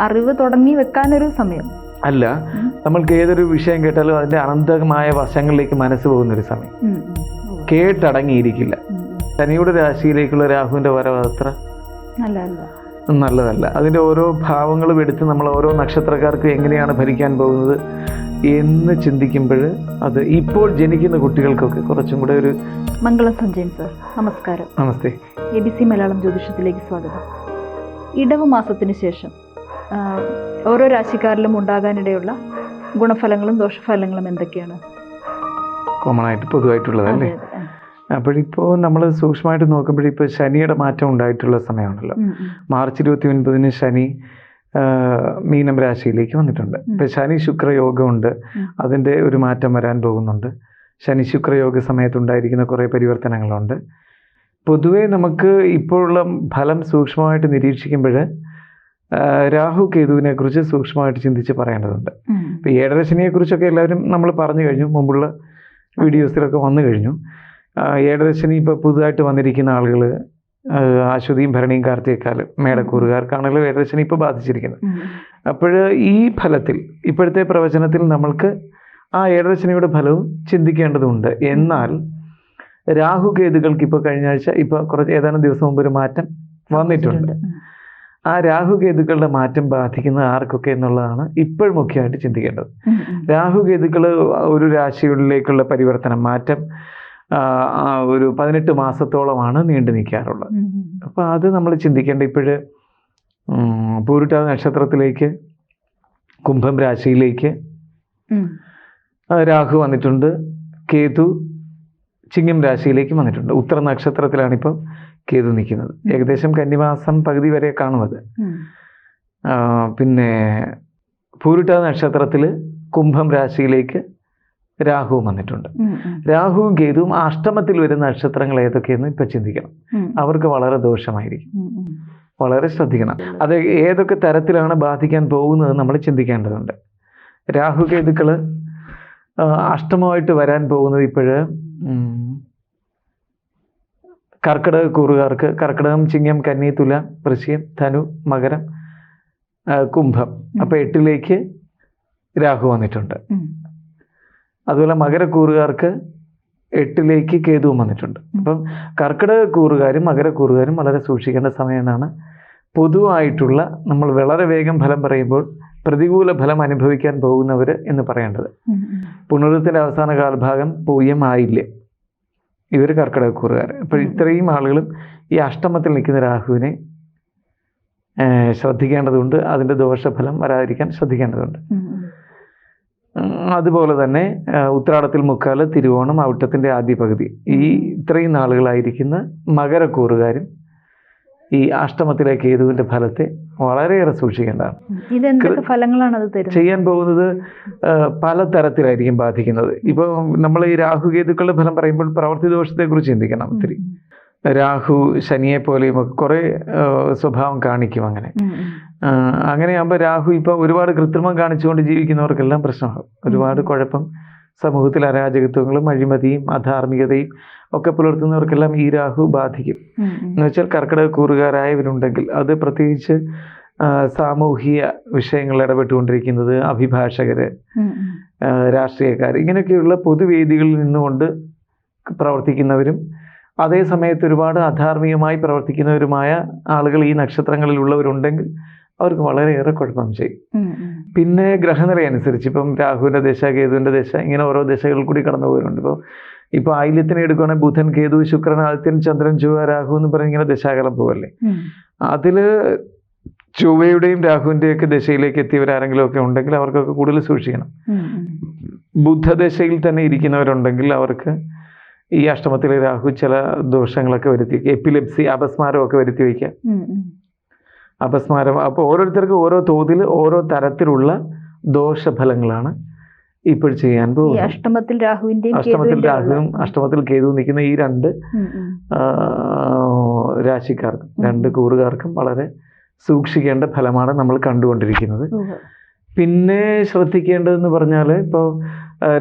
അറിവ് തുടങ്ങി വെക്കാനൊരു സമയം. അല്ല. നമ്മൾക്ക് ഏതൊരു വിഷയം കേട്ടാലും അതിന്റെ അനന്തമായ വശങ്ങളിലേക്ക് മനസ്സ് പോകുന്ന ഒരു സമയം. കേട്ടടങ്ങിയിരിക്കില്ല. ശനിയുടെ രാശിയിലേക്കുള്ള രാഹുവിന്റെ വരവ് അത്ര നല്ല നല്ലതല്ല. അതിന്റെ ഓരോ ഭാവങ്ങളും എടുത്ത് നമ്മൾ ഓരോ നക്ഷത്രക്കാർക്ക് എങ്ങനെയാണ് ഭരിക്കാൻ പോകുന്നത് എന്ന് ചിന്തിക്കുമ്പോൾ അത് ഇപ്പോൾ ജനിക്കുന്ന കുട്ടികൾക്കൊക്കെ കുറച്ചും കൂടെ ഒരു മംഗളം സഞ്ജയൻ സർ നമസ്കാരം. നമസ്തേ. എ ബി സി മലയാളം ജ്യോതിഷത്തിലേക്ക് സ്വാഗതം. ഇടവ് മാസത്തിന് ശേഷം ഓരോ രാശിക്കാരിലും ഉണ്ടാകാനിടയുള്ള ഗുണഫലങ്ങളും ദോഷഫലങ്ങളും എന്തൊക്കെയാണ്? കോമൺ ആയിട്ട് പൊതുവായിട്ടുള്ളതല്ലേ അല്ലേ. അപ്പോഴിപ്പോൾ നമ്മൾ സൂക്ഷ്മമായിട്ട് നോക്കുമ്പോഴിപ്പോൾ ശനിയുടെ മാറ്റം ഉണ്ടായിട്ടുള്ള സമയമാണല്ലോ. മാർച്ച് ഇരുപത്തി ഒൻപതിന് ശനി മീനം രാശിയിലേക്ക് വന്നിട്ടുണ്ട്. ഇപ്പം ശനി ശുക്രയോഗമുണ്ട്. അതിന്റെ ഒരു മാറ്റം വരാൻ പോകുന്നുണ്ട്. ശനി ശുക്രയോഗ സമയത്തുണ്ടായിരിക്കുന്ന കുറേ പരിവർത്തനങ്ങളുണ്ട്. പൊതുവേ നമുക്ക് ഇപ്പോഴുള്ള ഫലം സൂക്ഷ്മമായിട്ട് നിരീക്ഷിക്കുമ്പോൾ രാഹു കേതുവിനെ കുറിച്ച് സൂക്ഷ്മമായിട്ട് ചിന്തിച്ച് പറയേണ്ടതുണ്ട്. ഇപ്പൊ ഏഴരശനിയെ ശനിയെക്കുറിച്ചൊക്കെ എല്ലാവരും നമ്മൾ പറഞ്ഞു കഴിഞ്ഞു. മുമ്പുള്ള വീഡിയോസിലൊക്കെ വന്നു കഴിഞ്ഞു. ഏഴരശനി ഏഴര ശനി ഇപ്പോൾ പുതുതായിട്ട് വന്നിരിക്കുന്ന ആളുകൾ അശ്വതിയും ഭരണിയും കാർത്തികക്കാലും മേടക്കൂറുകാർക്കാണെങ്കിലും ഏഴര ശനി ഇപ്പോൾ ബാധിച്ചിരിക്കുന്നത്. അപ്പോൾ ഈ ഫലത്തിൽ ഇപ്പോഴത്തെ പ്രവചനത്തിൽ നമ്മൾക്ക് ആ ഏഴര ശനിയുടെ ഫലവും ചിന്തിക്കേണ്ടതുണ്ട്. എന്നാൽ രാഹു കേതുകൾക്ക് ഇപ്പോൾ കഴിഞ്ഞ ആഴ്ച ഇപ്പോൾ കുറച്ച് ഏതാനും ദിവസം മുമ്പ് ഒരു മാറ്റം വന്നിട്ടുണ്ട്. ആ രാഹുകേതുക്കളുടെ മാറ്റം ബാധിക്കുന്നത് ആർക്കൊക്കെ എന്നുള്ളതാണ് ഇപ്പോൾ മുഖ്യമായിട്ട് ചിന്തിക്കേണ്ടത് ഉം, ഉം. രാഹു കേതുക്കൾ ഒരു രാശികളിലേക്കുള്ള പരിവർത്തനം മാറ്റം ഒരു പതിനെട്ട് മാസത്തോളമാണ് നീണ്ടു നിൽക്കാറുള്ളത്. അപ്പോൾ അത് നമ്മൾ ചിന്തിക്കേണ്ട ഇപ്പോഴ് പൂരുട്ടാ നക്ഷത്രത്തിലേക്ക് കുംഭം രാശിയിലേക്ക് രാഹു വന്നിട്ടുണ്ട് കേതു ചിങ്ങം രാശിയിലേക്ക് വന്നിട്ടുണ്ട് ഉത്തര നക്ഷത്രത്തിലാണിപ്പോൾ കേതു നിൽക്കുന്നത്. ഏകദേശം കന്നിമാസം പകുതി വരെ കാണുന്നത്. പിന്നെ പൂരിട്ട നക്ഷത്രത്തിൽ കുംഭം രാശിയിലേക്ക് രാഹുവും വന്നിട്ടുണ്ട്. രാഹുവും കേതുവും അഷ്ടമത്തിൽ വരുന്ന നക്ഷത്രങ്ങൾ ഏതൊക്കെയെന്ന് ഇപ്പം ചിന്തിക്കണം. അവർക്ക് വളരെ ദോഷമായിരിക്കും. വളരെ ശ്രദ്ധിക്കണം. അത് ഏതൊക്കെ തരത്തിലാണ് ബാധിക്കാൻ പോകുന്നത് നമ്മൾ ചിന്തിക്കേണ്ടതുണ്ട്. രാഹു കേതുക്കൾ അഷ്ടമമായിട്ട് വരാൻ പോകുന്നത് ഇപ്പോഴ് കർക്കിടക കൂറുകാർക്ക് കർക്കിടകം ചിങ്ങം കന്നി തുല വൃശ്യം ധനു മകരം കുംഭം. അപ്പോൾ എട്ടിലേക്ക് രാഹു വന്നിട്ടുണ്ട്. അതുപോലെ മകരക്കൂറുകാർക്ക് എട്ടിലേക്ക് കേതുവും വന്നിട്ടുണ്ട്. അപ്പം കർക്കിടക കൂറുകാരും മകരക്കൂറുകാരും വളരെ സൂക്ഷിക്കേണ്ട സമയം എന്നാണ്. പൊതുവായിട്ടുള്ള നമ്മൾ വളരെ വേഗം ഫലം പറയുമ്പോൾ പ്രതികൂല ഫലം അനുഭവിക്കാൻ പോകുന്നവർ എന്ന് പറയേണ്ടത്. പുണർത്തിന്റെ അവസാന കാൽഭാഗം പൂയം ആയില്ല? ഇവർ കർക്കിടക കൂറുകാർ അപ്പോൾ ഇത്രയും ആളുകളും ഈ അഷ്ടമത്തിൽ നിൽക്കുന്ന രാഹുവിനെ ശ്രദ്ധിക്കേണ്ടതുണ്ട്. അതിന്റെ ദോഷഫലം വരാതിരിക്കാൻ ശ്രദ്ധിക്കേണ്ടതുണ്ട്. അതുപോലെ തന്നെ ഉത്രാടത്തിൽ മുക്കാൽ തിരുവോണം അവിട്ടത്തിന്റെ ആദ്യ പകുതി. ഈ ഇത്രയും നാളുകളായിരിക്കുന്ന മകരക്കൂറുകാരും ഈ അഷ്ടമത്തിലെ കേതുവിന്റെ ഫലത്തെ വളരെയേറെ സൂക്ഷിക്കേണ്ടതാണ്. ഫലങ്ങളാണ് അത് ചെയ്യാൻ പോകുന്നത് പല തരത്തിലായിരിക്കും ബാധിക്കുന്നത്. ഇപ്പോൾ നമ്മൾ ഈ രാഹു കേതുക്കളുടെ ഫലം പറയുമ്പോൾ പ്രവൃത്തി ദോഷത്തെക്കുറിച്ച് ചിന്തിക്കണം ഒത്തിരി. രാഹു ശനിയെ പോലെയും ഒക്കെ കുറേ സ്വഭാവം കാണിക്കും അങ്ങനെ. അങ്ങനെയാകുമ്പോൾ രാഹു ഇപ്പോൾ ഒരുപാട് കൃത്രിമം കാണിച്ചുകൊണ്ട് ജീവിക്കുന്നവർക്കെല്ലാം പ്രശ്നമാകും. ഒരുപാട് കുഴപ്പം സമൂഹത്തിൽ അരാജകത്വങ്ങളും അഴിമതിയും അധാർമികതയും ഒക്കെ പുലർത്തുന്നവർക്കെല്ലാം ഈ രാഹു ബാധിക്കും. എന്ന് വെച്ചാൽ കർക്കിടക കൂറുകാരായവരുണ്ടെങ്കിൽ അത് പ്രത്യേകിച്ച് സാമൂഹിക വിഷയങ്ങൾ ഇടപെട്ടുകൊണ്ടിരിക്കുന്നത് അഭിഭാഷകര്. രാഷ്ട്രീയക്കാർ ഇങ്ങനെയൊക്കെയുള്ള പൊതുവേദികളിൽ നിന്നുകൊണ്ട് പ്രവർത്തിക്കുന്നവരും അതേ സമയത്ത് ഒരുപാട് അധാർമികമായി പ്രവർത്തിക്കുന്നവരുമായ ആളുകൾ ഈ നക്ഷത്രങ്ങളിലുള്ളവരുണ്ടെങ്കിൽ അവർക്ക് വളരെയേറെ കുഴപ്പം ചെയ്യും. പിന്നെ ഗ്രഹനില അനുസരിച്ച് ഇപ്പം രാഹുവിന്റെ ദശ കേതുവിന്റെ ദശ ഇങ്ങനെ ഓരോ ദശകളിൽ കൂടി കടന്നു പോകുന്നുണ്ട് ഇപ്പോൾ ഇപ്പോൾ ആയില്യത്തിനെ എടുക്കുകയാണെങ്കിൽ ബുധൻ കേതു ശുക്രൻ ആദിത്യൻ ചന്ദ്രൻ ചൊവ്വ രാഹു എന്ന് പറഞ്ഞ് ഇങ്ങനെ ദശാകാലം പോവല്ലേ. അതിൽ ചൊവ്വയുടെയും രാഹുവിന്റെയൊക്കെ ദശയിലേക്ക് എത്തിയവരാരെങ്കിലും ഒക്കെ ഉണ്ടെങ്കിൽ അവർക്കൊക്കെ കൂടുതൽ സൂക്ഷിക്കണം. ബുദ്ധദശയിൽ തന്നെ ഇരിക്കുന്നവരുണ്ടെങ്കിൽ അവർക്ക് ഈ അഷ്ടമത്തിലെ രാഹു ചില ദോഷങ്ങളൊക്കെ വരുത്തി എപ്പിലെപ്സി അപസ്മാരമൊക്കെ വരുത്തി വയ്ക്കുക. അപസ്മാരം. അപ്പോൾ ഓരോരുത്തർക്കും ഓരോ തോതിൽ ഓരോ തരത്തിലുള്ള ദോഷഫലങ്ങളാണ് ഇപ്പോൾ ചെയ്യാൻ പോകുന്നത്. അഷ്ടമത്തിൽ രാഹുവിന്റെയും അഷ്ടമത്തിൽ രാഹുവും അഷ്ടമത്തിൽ കേതു നിൽക്കുന്ന ഈ രണ്ട് രാശിക്കാർക്കും രണ്ട് കൂറുകാർക്കും വളരെ സൂക്ഷിക്കേണ്ട ഫലമാണ് നമ്മൾ കണ്ടുകൊണ്ടിരിക്കുന്നത്. പിന്നെ ശ്രദ്ധിക്കേണ്ടതെന്ന് പറഞ്ഞാൽ ഇപ്പോൾ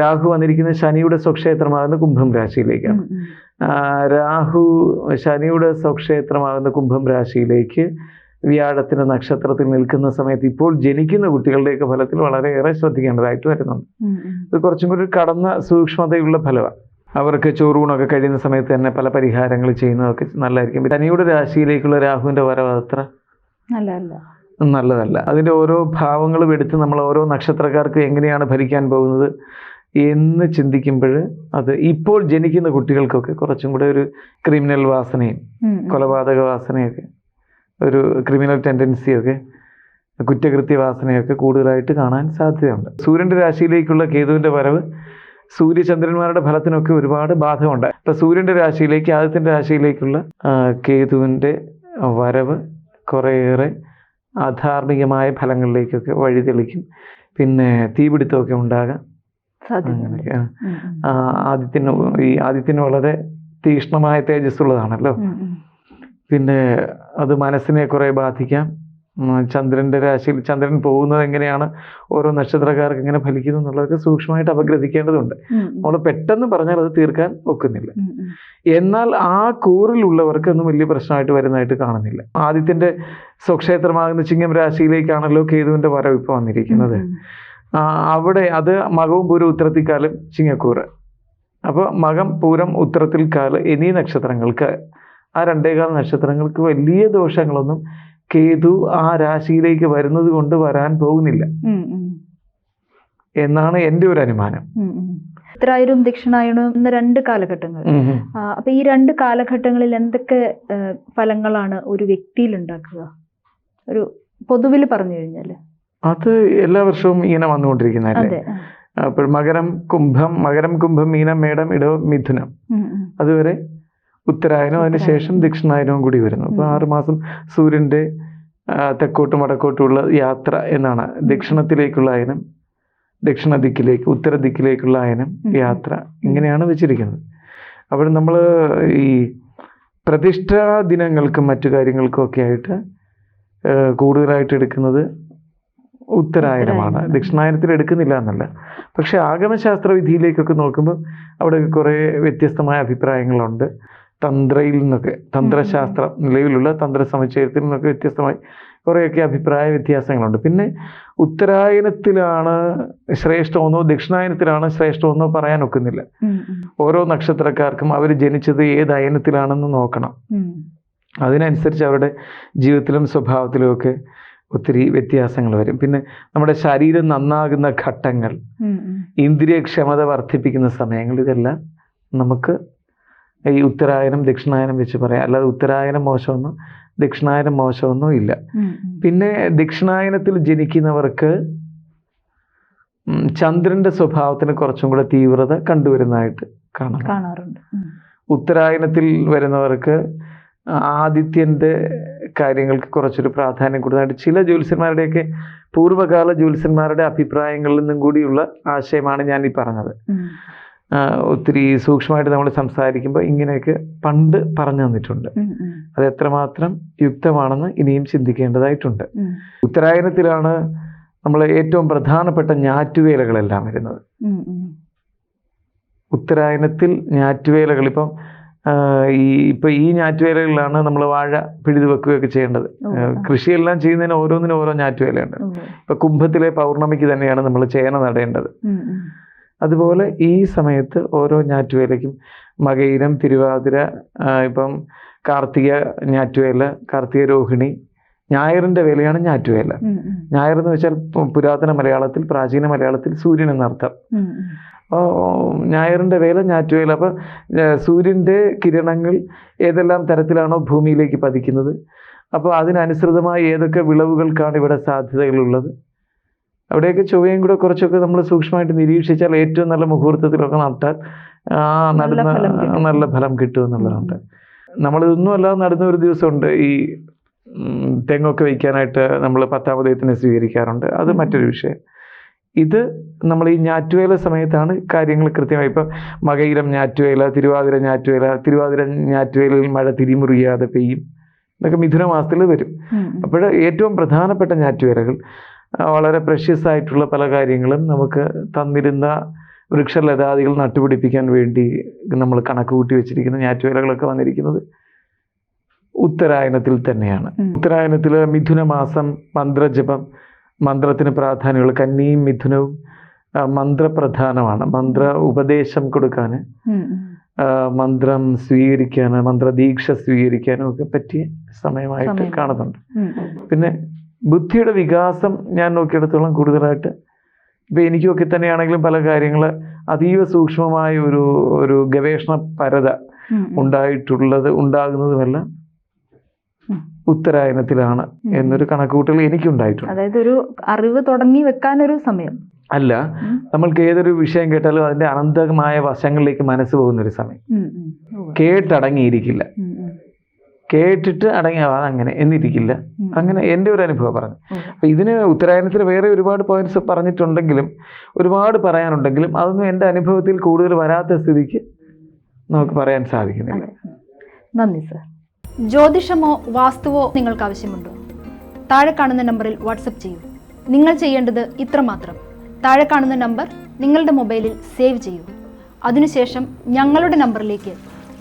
രാഹു വന്നിരിക്കുന്ന ശനിയുടെ സ്വക്ഷേത്രമാകുന്ന കുംഭം രാശിയിലേക്കാണ്. രാഹു ശനിയുടെ സ്വക്ഷേത്രമാകുന്ന കുംഭം രാശിയിലേക്ക് വ്യാഴത്തിന്റെ നക്ഷത്രത്തിൽ നിൽക്കുന്ന സമയത്ത് ഇപ്പോൾ ജനിക്കുന്ന കുട്ടികളുടെയൊക്കെ ഫലത്തിൽ വളരെയേറെ ശ്രദ്ധിക്കേണ്ടതായിട്ട് വരുന്നുണ്ട്. ഇത് കുറച്ചും കൂടി ഒരു കടന്ന സൂക്ഷ്മതയുള്ള ഫലമാണ്. അവർക്ക് ചോറൂണൊക്കെ കഴിയുന്ന സമയത്ത് തന്നെ പല പരിഹാരങ്ങൾ ചെയ്യുന്നതൊക്കെ നല്ലതായിരിക്കും. തനിയുടെ രാശിയിലേക്കുള്ള രാഹുവിന്റെ വരവ് അത്ര നല്ലതല്ല. അതിന്റെ ഓരോ ഭാവങ്ങളും എടുത്ത് നമ്മൾ ഓരോ നക്ഷത്രക്കാർക്ക് എങ്ങനെയാണ് ഭരിക്കാൻ പോകുന്നത് എന്ന് ചിന്തിക്കുമ്പോൾ അത് ഇപ്പോൾ ജനിക്കുന്ന കുട്ടികൾക്കൊക്കെ കുറച്ചും കൂടെ ഒരു ക്രിമിനൽ വാസനയും. കൊലപാതക വാസനയൊക്കെ ഒരു ക്രിമിനൽ ടെൻഡൻസിയൊക്കെ കുറ്റകൃത്യ വാസനയൊക്കെ കൂടുതലായിട്ട് കാണാൻ സാധ്യതയുണ്ട് സൂര്യന്റെ രാശിയിലേക്കുള്ള കേതുവിന്റെ വരവ് സൂര്യചന്ദ്രന്മാരുടെ ഫലത്തിനൊക്കെ ഒരുപാട് ബാധമുണ്ട് അപ്പോൾ സൂര്യന്റെ രാശിയിലേക്ക് ആദ്യത്തിന്റെ രാശിയിലേക്കുള്ള കേതുവിന്റെ വരവ് കുറേയേറെ അധാർമികമായ ഫലങ്ങളിലേക്കൊക്കെ വഴിതെളിക്കും പിന്നെ തീപിടുത്തമൊക്കെ ഉണ്ടാകാം അങ്ങനെയൊക്കെ ആ. ഉം, ഉം. ആ, ആദിത്യന് ഈ ആദ്യത്തിന് വളരെ തീക്ഷ്ണമായ തേജസ്സുള്ളതാണല്ലോ. പിന്നെ അത് മനസ്സിനെ കുറേ ബാധിക്കാം. ചന്ദ്രന്റെ ചന്ദ്രന്റെ രാശിയിൽ ചന്ദ്രൻ പോകുന്നത് എങ്ങനെയാണ്? ഓരോ നക്ഷത്രക്കാർക്ക് എങ്ങനെ ഫലിക്കുന്നു എന്നുള്ളതൊക്കെ സൂക്ഷ്മമായിട്ട് അപഗ്രഥിക്കേണ്ടതുണ്ട്. നമ്മൾ പെട്ടെന്ന് പറഞ്ഞാൽ അത് തീർക്കാൻ ഒക്കുന്നില്ല. എന്നാൽ ആ കൂറിലുള്ളവർക്ക് ഒന്നും വലിയ പ്രശ്നമായിട്ട് വരുന്നതായിട്ട് കാണുന്നില്ല. ആദ്യത്തിന്റെ സ്വക്ഷേത്രമാകുന്ന ചിങ്ങം രാശിയിലേക്കാണല്ലോ കേതുവിന്റെ വരവ് ഇപ്പോൾ വന്നിരിക്കുന്നത്. അവിടെ അത് മകവും പൂരം ഉത്തരത്തിക്കാലം ചിങ്ങക്കൂറ്. അപ്പോൾ മകം പൂരം ഉത്തരത്തിൽ കാൽ എന്നീ നക്ഷത്രങ്ങൾക്ക് ആ രണ്ടേകാൽ നക്ഷത്രങ്ങൾക്ക് വലിയ ദോഷങ്ങളൊന്നും കേതു ആ രാശിയിലേക്ക് വരുന്നത് കൊണ്ട് വരാൻ പോകുന്നില്ല. എന്നാണ് എന്റെ ഒരു അനുമാനം ഉം, ഉം. എന്ന രണ്ട് കാലഘട്ടങ്ങൾ. അപ്പൊ ഈ രണ്ട് കാലഘട്ടങ്ങളിൽ എന്തൊക്കെ ഫലങ്ങളാണ് ഒരു വ്യക്തിയിൽ ഉണ്ടാക്കുക ഒരു പൊതുവിൽ പറഞ്ഞു കഴിഞ്ഞാൽ അത് എല്ലാ വർഷവും ഇങ്ങനെ വന്നുകൊണ്ടിരിക്കുന്നതല്ലേ അതെ അപ്പോൾ മകരം കുംഭം മകരം കുംഭം മീനം മേടം ഇടവം മിഥുനം. അതുവരെ ഉത്തരായനം അതിന് ശേഷം ദക്ഷിണായനവും കൂടി വരുന്നു. അപ്പോൾ ആറുമാസം ആറ് മാസം സൂര്യന്റെ തെക്കോട്ടും വടക്കോട്ടുമുള്ള യാത്ര എന്നാണ് ദക്ഷിണത്തിലേക്കുള്ള അയനം ദക്ഷിണ ദിക്കിലേക്ക് ഉത്തര ദിക്കിലേക്കുള്ള അയനം യാത്ര ഇങ്ങനെയാണ് വെച്ചിരിക്കുന്നത്. അപ്പോൾ നമ്മൾ ഈ പ്രതിഷ്ഠാ ദിനങ്ങൾക്കും മറ്റു കാര്യങ്ങൾക്കും ഒക്കെ ആയിട്ട് കൂടുതലായിട്ട് എടുക്കുന്നത് ഉത്തരായനമാണ്. ദക്ഷിണായനത്തിൽ എടുക്കുന്നില്ല എന്നല്ല. പക്ഷെ ആഗമശാസ്ത്ര വിധിയിലേക്കൊക്കെ നോക്കുമ്പോൾ അവിടെ കുറേ വ്യത്യസ്തമായ അഭിപ്രായങ്ങളുണ്ട്. തന്ത്രയിൽ നിന്നൊക്കെ തന്ത്രശാസ്ത്ര നിലവിലുള്ള തന്ത്ര സമുച്ചയത്തിൽ നിന്നൊക്കെ വ്യത്യസ്തമായി കുറേയൊക്കെ അഭിപ്രായ വ്യത്യാസങ്ങളുണ്ട്. പിന്നെ ഉത്തരായനത്തിലാണ് ശ്രേഷ്ഠമെന്നോ ദക്ഷിണായനത്തിലാണ് ശ്രേഷ്ഠമെന്നോ പറയാൻ ഒക്കുന്നില്ല. ഓരോ നക്ഷത്രക്കാർക്കും അവർ ജനിച്ചത് ഏത് അയനത്തിലാണെന്ന് നോക്കണം. അതിനനുസരിച്ച് അവരുടെ ജീവിതത്തിലും സ്വഭാവത്തിലും ഒക്കെ ഒത്തിരി വ്യത്യാസങ്ങൾ വരും. പിന്നെ നമ്മുടെ ശരീരം നന്നാകുന്ന ഘട്ടങ്ങൾ. ഇന്ദ്രിയക്ഷമത വർദ്ധിപ്പിക്കുന്ന സമയങ്ങൾ ഇതെല്ലാം നമുക്ക് ഈ ഉത്തരായനം ദക്ഷിണായനം വെച്ച് പറയാം. അല്ലാതെ ഉത്തരായനം മോശമൊന്നും ദക്ഷിണായനം മോശമൊന്നും ഇല്ല. പിന്നെ ദക്ഷിണായനത്തിൽ ജനിക്കുന്നവർക്ക് ചന്ദ്രന്റെ സ്വഭാവത്തിന് കുറച്ചും കൂടെ തീവ്രത കണ്ടുവരുന്നതായിട്ട് കാണാം. കാണാറുണ്ട്. ഉത്തരായനത്തിൽ വരുന്നവർക്ക് ആദിത്യന്റെ കാര്യങ്ങൾക്ക് കുറച്ചൊരു പ്രാധാന്യം കൂടുതലായിട്ട് ചില ജ്യോത്സ്യന്മാരുടെയൊക്കെ പൂർവകാല ജ്യോത്സ്യന്മാരുടെ അഭിപ്രായങ്ങളിൽ നിന്നും കൂടിയുള്ള ആശയമാണ് ഞാൻ ഈ പറഞ്ഞത് ഒത്തിരി സൂക്ഷ്മമായിട്ട് നമ്മൾ സംസാരിക്കുമ്പോൾ ഇങ്ങനെയൊക്കെ പണ്ട് പറഞ്ഞു തന്നിട്ടുണ്ട്. അത് എത്രമാത്രം യുക്തമാണെന്ന് ഇനിയും ചിന്തിക്കേണ്ടതായിട്ടുണ്ട്. ഉത്തരായനത്തിലാണ് നമ്മൾ ഏറ്റവും പ്രധാനപ്പെട്ട ഞാറ്റുവേലകളെല്ലാം വരുന്നത്. ഉത്തരായനത്തിൽ ഞാറ്റുവേലകൾ ഇപ്പം ഈ ഇപ്പൊ ഈ ഞാറ്റുവേലകളിലാണ് നമ്മൾ വാഴ പിഴുതു വെക്കുകയൊക്കെ ചെയ്യേണ്ടത് കൃഷിയെല്ലാം ചെയ്യുന്നതിന് ഓരോന്നിനും ഓരോ ഞാറ്റുവേലയുണ്ട് ഇപ്പൊ കുംഭത്തിലെ പൗർണമിക്ക് തന്നെയാണ് നമ്മൾ ചേന നടേണ്ടത്. അതുപോലെ ഈ സമയത്ത് ഓരോ ഞാറ്റുവേലയ്ക്കും മകയിരം തിരുവാതിര ഇപ്പം കാർത്തിക ഞാറ്റുവേല കാർത്തിക രോഹിണി ഞായറിന്റെ വേലയാണ് ഞാറ്റുവേല. ഞായർ എന്ന് വെച്ചാൽ പുരാതന മലയാളത്തിൽ പ്രാചീന മലയാളത്തിൽ സൂര്യൻ എന്നർത്ഥം. അപ്പോൾ ഞായറിന്റെ വേല ഞാറ്റുവേല. അപ്പോൾ സൂര്യന്റെ കിരണങ്ങൾ ഏതെല്ലാം തരത്തിലാണോ ഭൂമിയിലേക്ക് പതിക്കുന്നത്? അപ്പോൾ അതിനനുസൃതമായി ഏതൊക്കെ വിളവുകൾക്കാണ് ഇവിടെ സാധ്യതകളുള്ളത്? അവിടെയൊക്കെ ചൊവ്വയും കൂടെ കുറച്ചൊക്കെ നമ്മൾ സൂക്ഷ്മമായിട്ട് നിരീക്ഷിച്ചാൽ ഏറ്റവും നല്ല മുഹൂർത്തത്തിലൊക്കെ നട്ടാൽ ആ നടുന്ന നല്ല ഫലം കിട്ടും എന്നുള്ളതുണ്ട്. നമ്മളിതൊന്നും അല്ലാതെ നടുന്ന ഒരു ദിവസമുണ്ട്. ഈ തെങ്ങൊക്കെ വയ്ക്കാനായിട്ട് നമ്മൾ പത്താമതയത്തിനെ സ്വീകരിക്കാറുണ്ട്. അത് മറ്റൊരു വിഷയം. ഇത് നമ്മൾ ഈ ഞാറ്റുവേല സമയത്താണ് കാര്യങ്ങൾ കൃത്യമായി. ഇപ്പം മകയിരം ഞാറ്റുവേല തിരുവാതിര ഞാറ്റുവേല തിരുവാതിര ഞാറ്റുവേലയിൽ മഴ തിരിമുറിയാതെ പെയ്യും. ഇതൊക്കെ മിഥുന മാസത്തിൽ വരും. അപ്പോൾ ഏറ്റവും പ്രധാനപ്പെട്ട ഞാറ്റുവേലകൾ വളരെ പ്രഷ്യസ് ആയിട്ടുള്ള പല കാര്യങ്ങളും നമുക്ക് തന്നിരുന്ന വൃക്ഷലതാദികൾ നട്ടുപിടിപ്പിക്കാൻ വേണ്ടി നമ്മൾ കണക്ക് കൂട്ടി വെച്ചിരിക്കുന്ന ഞാറ്റുവേലകളൊക്കെ വന്നിരിക്കുന്നത് ഉത്തരായനത്തിൽ തന്നെയാണ്. ഉത്തരായനത്തിൽ മിഥുന മാസം മന്ത്രജപം മന്ത്രത്തിന് പ്രാധാന്യമുള്ള കന്നിയും മിഥുനവും മന്ത്രപ്രധാനമാണ്. മന്ത്ര ഉപദേശം കൊടുക്കാൻ മന്ത്രം സ്വീകരിക്കാൻ മന്ത്രദീക്ഷ സ്വീകരിക്കാനും ഒക്കെ പറ്റിയ സമയമായിട്ട് കാണുന്നുണ്ട്. പിന്നെ ബുദ്ധിയുടെ വികാസം ഞാൻ നോക്കിയിടത്തോളം കൂടുതലായിട്ട് ഇപ്പം എനിക്കൊക്കെ തന്നെയാണെങ്കിലും പല കാര്യങ്ങൾ അതീവ സൂക്ഷ്മമായ ഒരു ഒരു ഗവേഷണ പരത. ഉണ്ടായിട്ടുള്ളത് ഉണ്ടാകുന്നതുമെല്ലാം ഉത്തരായനത്തിലാണ് എന്നൊരു കണക്കുകൂട്ടൽ എനിക്കുണ്ടായിട്ടുണ്ട് അതായത് ഒരു അറിവ് തുടങ്ങി വെക്കാൻ ഒരു സമയം അല്ല. നമ്മൾക്ക് ഏതൊരു വിഷയം കേട്ടാലും അതിന്റെ അനന്തമായ വശങ്ങളിലേക്ക് മനസ്സ് പോകുന്ന ഒരു സമയം. കേട്ടടങ്ങിയിരിക്കില്ല. കേട്ടിട്ട് അടങ്ങിയ അതങ്ങനെ എന്നിരിക്കില്ല. അങ്ങനെ എന്റെ ഒരു അനുഭവം പറഞ്ഞു. അപ്പം ഇതിന് ഉത്തരായനത്തിൽ വേറെ ഒരുപാട് പോയിന്റ്സ് പറഞ്ഞിട്ടുണ്ടെങ്കിലും ഒരുപാട് പറയാനുണ്ടെങ്കിലും അതൊന്നും എന്റെ അനുഭവത്തിൽ കൂടുതൽ വരാത്ത സ്ഥിതിക്ക് നമുക്ക് പറയാൻ സാധിക്കുന്നില്ല. നന്ദി സർ ജ്യോതിഷമോ വാസ്തുവോ നിങ്ങൾക്ക് ആവശ്യമുണ്ടോ? താഴെ കാണുന്ന നമ്പറിൽ വാട്സപ്പ് ചെയ്യൂ. നിങ്ങൾ ചെയ്യേണ്ടത് ഇത്രമാത്രം. താഴെ കാണുന്ന നമ്പർ നിങ്ങളുടെ മൊബൈലിൽ സേവ് ചെയ്യൂ. അതിനുശേഷം ഞങ്ങളുടെ നമ്പറിലേക്ക്